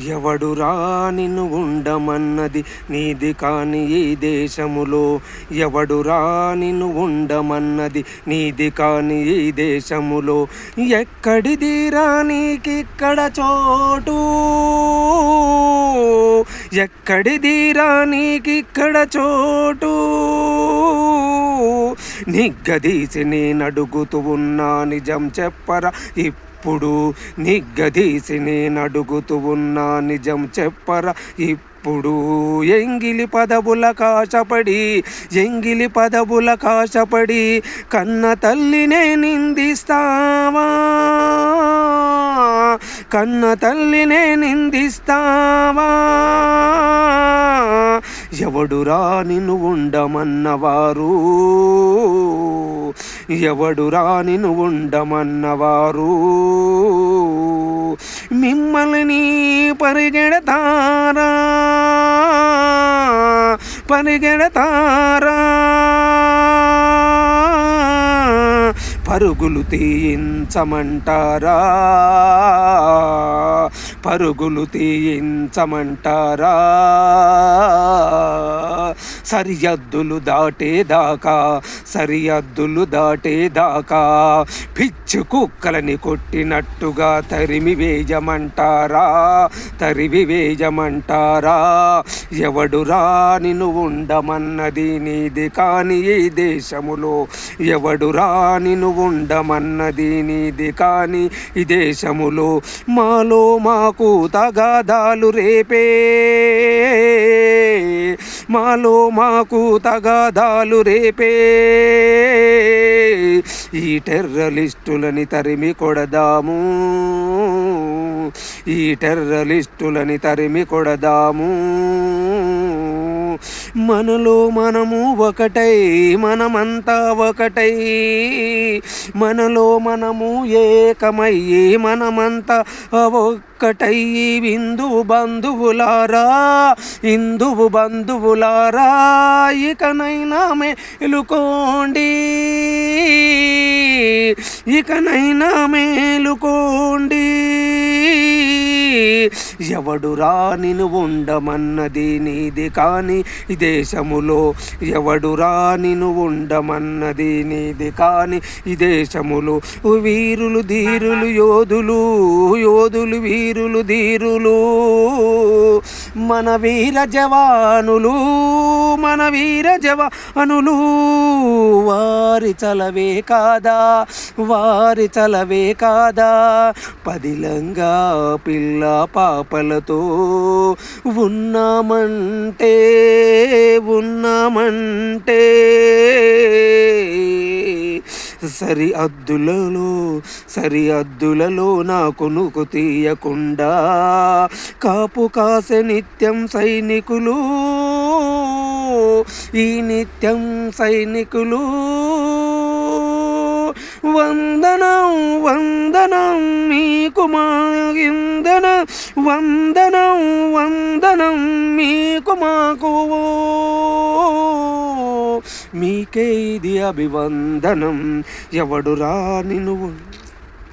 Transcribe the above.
ఎవడురా నిన్ను ఉండమన్నది నీది కాని ఈ దేశములో. ఎవడురా నిన్ను ఉండమన్నది నీది కాని ఈ దేశములో. ఎక్కడిదిరా నీకిక్కడ చోటు? ఎక్కడిదిరా నీకిక్కడ చోటు? నిగ్గదీసి నేను అడుగుతూ ఉన్నా నిజం చెప్పరా ఇప్పుడు నిగ్గదీసి నేనడుగుతూ ఉన్నా నిజం చెప్పరా. ఇప్పుడు ఎంగిలి పదవుల కాశపడి ఎంగిలి పదవుల కాశపడి కన్న తల్లినే నిందిస్తావా? కన్న తల్లినే నిందిస్తావా? ఎవడురా నిన్ను ఉండమన్నవారు? ఎవడురా నిన్ను ఉండమన్నవారు? మిమ్మల్ని పరిగెడతారా? పరిగెడతారా? పరుగులు తీయించమంటారా? పరుగులు తీయించమంటారా? సరిహద్దులు దాటేదాకా సరిహద్దులు దాటేదాకా పిచ్చి కుక్కలని కొట్టినట్టుగా తరిమి వేయమంటారా? తరిమి వేయమంటారా? ఎవడురా నిన్ను ఉండమన్నది నీది కాని ఈ దేశములో ఎవడురా నిన్ను ఉండమన్నది నీది కాని ఈ దేశములో మాలో మాకు తగాదాలు రేపే. మాలో మాకు తగాదాలు రేపే. ఈ టెర్రలిస్టులని తరిమి కొడదాము. ఈ టెర్రలిస్టులని తరిమి కొడదాము. మనలో మనము ఒకటై మనమంతా ఒకటై. మనలో మనము ఏకమయ్యి మనమంతా ఒక్కటై. విందు బంధువులారా ఇందువు బంధువులారా ఇకనైనా మేలుకోండి. ఇకనైనా మేలుకోండి. ఎవడురా నిన్ను ఉండమన్నది నీది కానీ ఇది దేశములో ఎవడురా నిన్ను ఉండమన్నది నీది. కాని ఈ దేశములో వీరులు ధీరులు యోధులు యోధులు వీరులు ధీరులు. మన వీర జవానులు మన వీర జవానులు. వారి చలవే కాదా? వారి చలవే కాదా? పదిలంగా పిల్ల పాపలతో ఉన్నామంటే ఉన్నామంటే సరి అద్దులలో సరి అద్దులలో నా కొనుకు తీయకుండా కాపు కాసే నిత్యం సైనికులు ఈ నిత్యం సైనికులు వందనం వందనం మీకు మా ఇందన వందనం వందనం మీకు మాకు మీకే ఇది అభివందనం. ఎవడురా నిన్ను